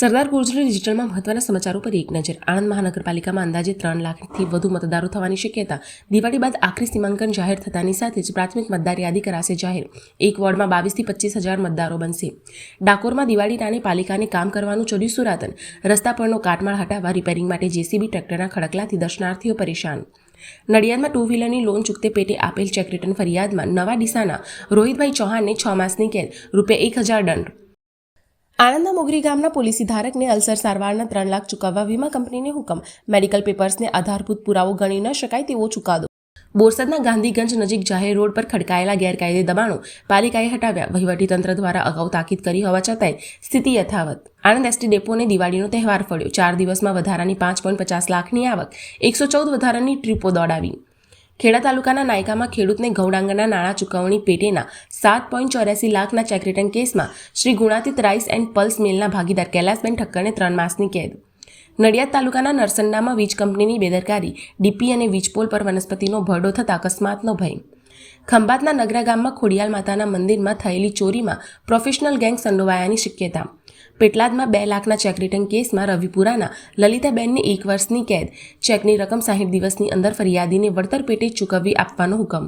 સરદાર ગુર્જરી ડિજિટલમાં મહત્વના સમાચારો પર એક નજર. આણંદ મહાનગરપાલિકામાં અંદાજે ત્રણ લાખથી વધુ મતદારો થવાની શક્યતા. દિવાળી બાદ આખરી સીમાંકન જાહેર થતાની સાથે જ પ્રાથમિક મતદાર યાદી કરાશે જાહેર. એક વોર્ડમાં બાવીસથી પચીસ હજાર મતદારો બનશે. ડાકોરમાં દિવાળી ટાણે પાલિકાને કામ કરવાનું ચડ્યું સુરાતન. રસ્તા પરનો કાટમાળ હટાવવા રિપેરિંગ માટે જેસીબી ટ્રેક્ટરના ખડકલાથી દર્શનાર્થીઓ પરેશાન. નડિયાદમાં ટુ વ્હીલરની લોન ચૂકતે પેટે આપેલ ચેક રિટર્ન ફરિયાદમાં નવા ડીસાના રોહિતભાઈ ચૌહાણને છ માસની કેદ રૂપિયા એક હજાર દંડ. આણંદના મોગરી ગામના પોલીસી ધારકને અલ્સર સારવારના ત્રણ લાખ ચૂકવવા વીમા કંપનીને હુકમ. મેડિકલ પેપર્સને આધારભૂત પુરાવો ગણી ન શકાય તેવો ચુકાદો. બોરસદના ગાંધીગંજ નજીક જાહેર રોડ પર ખડકાયેલા ગેરકાયદે દબાણો પાલિકાએ હટાવ્યા. વહીવટીતંત્ર દ્વારા અગાઉ તાકીદ કરી હોવા છતાંય સ્થિતિ યથાવત. આણંદ એસટી ડેપોને દિવાળીનો તહેવાર ફળ્યો. ચાર દિવસમાં વધારાની પાંચ પોઈન્ટ પચાસ લાખની આવક. એકસો ચૌદ વધારાની ટ્રીપો દોડાવી. ખેડા તાલુકાના નાયકામાં ખેડૂતને ઘઉડાંગરના નાણાં ચૂકવણી પેટેના સાત પોઈન્ટ ચોર્યાસી લાખના ચેક રિટર્ન કેસમાં Shri Gunatit rice and pulse મિલના ભાગીદાર કૈલાસબેન ઠક્કરને ત્રણ માસની કેદ. નડિયાદ તાલુકાના નરસંડામાં વીજ કંપનીની બેદરકારી, ડીપી અને વીજપોલ પર વનસ્પતિનો ભરડો થતા અકસ્માતનો ભય. ખંભાતના નગરા ગામમાં ખોડિયાલ માતાના મંદિરમાં થયેલી ચોરીમાં પ્રોફેશનલ ગેંગ સંડોવાયાની શક્યતા. પેટલાદમાં બે લાખના ચેક રિટર્ન કેસમાં રવિપુરાના લલિતાબેનને એક વર્ષની કેદ. ચેકની રકમ સાહીઠ દિવસની અંદર ફરિયાદીને વળતર પેટે ચૂકવવી આપવાનો હુકમ.